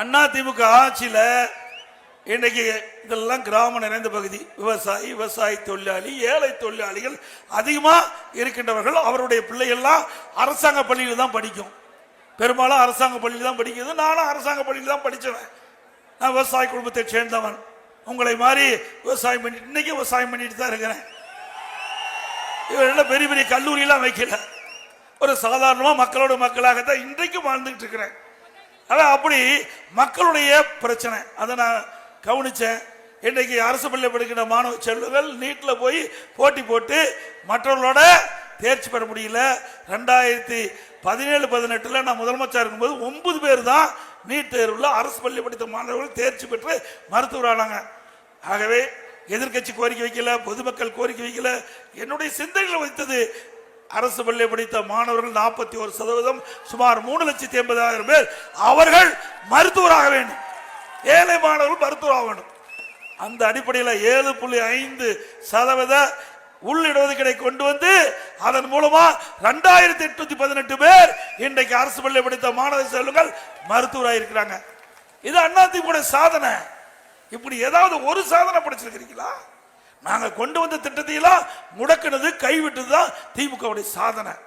அண்ணா திமுக ஆட்சியில் இன்னைக்கு இதெல்லாம் கிராம நிறைந்த பகுதி. விவசாயி விவசாய தொழிலாளி ஏழை தொழிலாளிகள் அதிகமாக இருக்கின்றவர்கள். அவருடைய பிள்ளைகள்லாம் அரசாங்க பள்ளியில் தான் படிக்கும். பெரும்பாலும் அரசாங்க பள்ளியில் தான் படிக்கிறது. நானும் அரசாங்க பள்ளியில் தான் படிச்சவன். நான் விவசாய குடும்பத்தை சேர்ந்தவன். உங்களை மாதிரி விவசாயம் பண்ணி இன்னைக்கு விவசாயம் பண்ணிட்டு தான் இருக்கிறேன். இவரெல்லாம் பெரிய பெரிய கல்லூரியெல்லாம் வைக்கல. ஒரு சாதாரணமாக மக்களோட மக்களாகத்தான் இன்றைக்கும் வாழ்ந்துகிட்டு இருக்கிறேன். அதான் அப்படி மக்களுடைய பிரச்சனை. அதை நான் கவனிச்சேன். இன்னைக்கு அரசு பள்ளி படிக்கிற மாணவ செல்வங்கள் நீட்டில் போய் போட்டி போட்டு மற்றவர்களோட தேர்ச்சி பெற முடியல. ரெண்டாயிரத்தி பதினேழு பதினெட்டில் நான் முதலமைச்சர் இருக்கும்போது ஒன்பது பேர் தான் நீட் தேர்வில் அரசு பள்ளி படித்த மாணவர்கள் தேர்ச்சி பெற்று மருத்துவரானாங்க ஆகவே எதிர்க்கட்சி கோரிக்கை வைக்கல பொதுமக்கள் கோரிக்கை வைக்கல. என்னுடைய சிந்தனையில் வைத்தது அரசு பள்ளி படித்த மாணவர்கள் நாற்பத்தி ஒரு சதவீதம் சுமார் மூணு லட்சத்தி எண்பதாயிரம் பேர் அவர்கள் மருத்துவராக வேண்டும். ஏழை மாணவர்கள் மருத்துவராக வேண்டும். அந்த அடிப்படையில் ஏழு புள்ளி ஐந்து சதவீத உள் கொண்டு வந்து அதன் மூலமா ரெண்டாயிரத்தி எட்நூத்தி பதினெட்டு பேர் இன்றைக்கு அரசு பள்ளி படித்த மாணவ செல்வங்கள் மருத்துவராக இருக்கிறாங்க. இது அதிமுக சாதனை. இப்படி ஏதாவது ஒரு சாதனை படிச்சிருக்கிறீங்களா? நாங்க கொண்டு வந்த திட்டத்தையெல்லாம் முடக்க கைவிட்டது தான் திமுகவுடைய சாதனை.